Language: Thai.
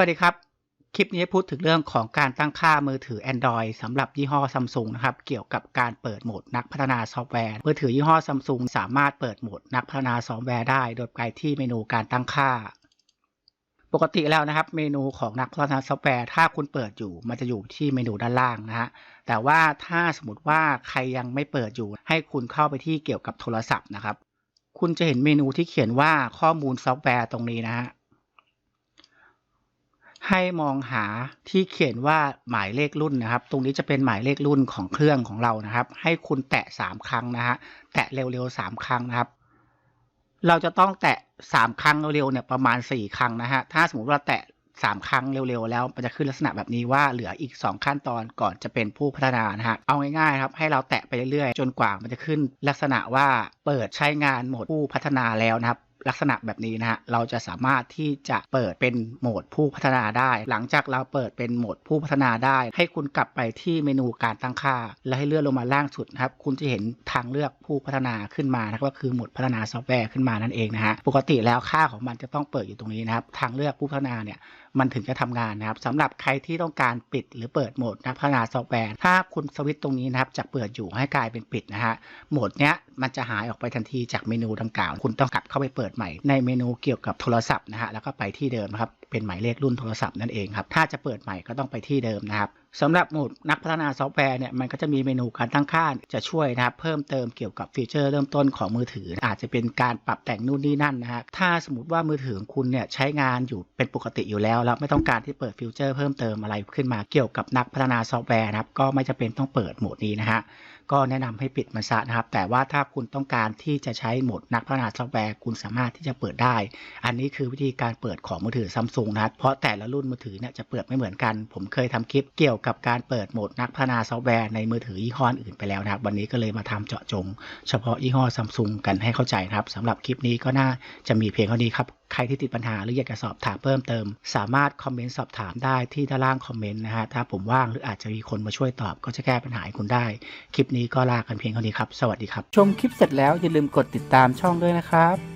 วัสดีครับ คลิปนี้พูดถึงเรื่องของการตั้งค่ามือถือ Android สำหรับยี่ห้อ Samsung นะครับ เกี่ยวกับการเปิดโหมดนักพัฒนาซอฟต์แวร์ มือถือยี่ห้อ Samsung สามารถเปิดโหมดนักพัฒนาซอฟต์แวร์ได้ โดยไปที่เมนูการตั้งค่า ปกติแล้วนะครับ เมนูของนักพัฒนาซอฟต์แวร์ ถ้าคุณเปิดอยู่ มันจะอยู่ที่เมนูด้านล่างนะฮะ แต่ว่าถ้าสมมติว่าใครยังไม่เปิดอยู่ ให้คุณเข้าไปที่เกี่ยวกับโทรศัพท์นะครับ คุณจะเห็นเมนูที่เขียนว่าข้อมูลซอฟต์แวร์ตรงนี้นะฮะ ให้มองหาที่เขียนว่าหมายเลขรุ่นนะครับ ตรงนี้จะเป็นหมายเลขรุ่นของเครื่องของเรานะครับ ให้คุณแตะ 3 ครั้งนะฮะ แตะเร็วๆ 3 ครั้งนะครับ เราจะต้องแตะ 3 ครั้งเร็วๆ เนี่ยประมาณ 4 ครั้งนะฮะ ถ้าสมมติว่าแตะ 3 ครั้งเร็วๆ แล้ว มันจะขึ้นลักษณะแบบนี้ว่าเหลืออีก 2 ขั้นตอนก่อนจะเป็นผู้พัฒนานะฮะ เอาง่ายๆครับ ให้เราแตะไปเรื่อยๆ จนกว่ามันจะขึ้นลักษณะว่าเปิดใช้งานโหมดผู้พัฒนาแล้วนะครับ ลักษณะแบบนี้นะฮะเราจะสามารถที่จะเปิดเป็นโหมดผู้พัฒนาได้ หลังจากเราเปิดเป็นโหมดผู้พัฒนาได้ ให้คุณกลับไปที่เมนูการตั้งค่า และให้เลื่อนลงมาล่างสุดนะครับคุณจะเห็นทางเลือกผู้พัฒนาขึ้นมานะก็คือโหมดพัฒนาซอฟต์แวร์ขึ้นมานั่นเองนะฮะปกติแล้วค่าของมันจะต้องเปิดอยู่ตรงนี้นะครับทางเลือกผู้พัฒนาเนี่ยมันถึงจะทำงานนะครับสำหรับใครที่ต้องการปิดหรือเปิดโหมดนักพัฒนาซอฟต์แวร์ถ้าคุณสวิตช์ตรงนี้นะครับจากเปิดอยู่ให้กลายเป็นปิดนะฮะโหมดเนี้ยมันจะหายออกไปทันทีจากเมนูดังกล่าว คุณต้องกลับเข้าไปเปิดใหม่ในเมนูเกี่ยวกับโทรศัพท์นะฮะแล้วก็ไปที่เดิมนะครับเป็นหมายเลขรุ่นโทรศัพท์นั่นเองครับถ้าจะเปิดใหม่ก็ต้องไปที่เดิมนะครับสำหรับโหมดนักพัฒนาซอฟต์แวร์เนี่ยมันก็จะมีเมนูการตั้งค่าจะช่วยนะครับเพิ่มเติมเกี่ยวกับฟีเจอร์เริ่มต้นของมือถือ อาจจะเป็นการปรับแต่งนู่นนี่นั่นนะฮะถ้าสมมติว่ามือถือของคุณเนี่ยใช้งานอยู่เป็นปกติอยู่แล้ว แล้วไม่ต้องการที่เปิดฟีเจอร์เพิ่มเติมอะไรขึ้นมาเกี่ยวกับนักพัฒนาซอฟต์แวร์นะครับก็ไม่จำเป็นต้องเปิดโหมดนี้นะฮะก็แนะนำให้ปิดมันซะนะครับ แต่ว่าถ้าคุณต้องการที่จะใช้โหมดนักพัฒนาซอฟต์แวร์คุณสามารถที่จะเปิดได้ อันนี้คือวิธีการเปิดของมือถือซัมซุงนะครับ เพราะแต่ละรุ่นมือถือเนี่ยจะเปิดไม่เหมือนกัน ผมเคยทำคลิปเกี่ยวกับการเปิดโหมดนักพัฒนาซอฟต์แวร์ในมือถือยี่ห้ออื่นไปแล้วนะครับ วันนี้ก็เลยมาทำเจาะจง เฉพาะยี่ห้อซัมซุงกันให้เข้าใจนะครับสำหรับคลิปนี้ก็น่าจะมีเพียงเท่านี้ครับใครที่ติดปัญหาหรืออยากจะสอบถามเพิ่มเติม สามารถคอมเมนต์สอบถามได้ที่ด้านล่างคอมเมนต์นะฮะถ้าผมว่างหรืออาจจะมีคนมาช่วยตอบก็จะแก้ปัญหาให้คุณได้ คลิปนี้ก็ลากันเพียงเท่านี้ครับ สวัสดีครับ ชมคลิปเสร็จแล้วอย่าลืมกดติดตามช่องด้วยนะครับ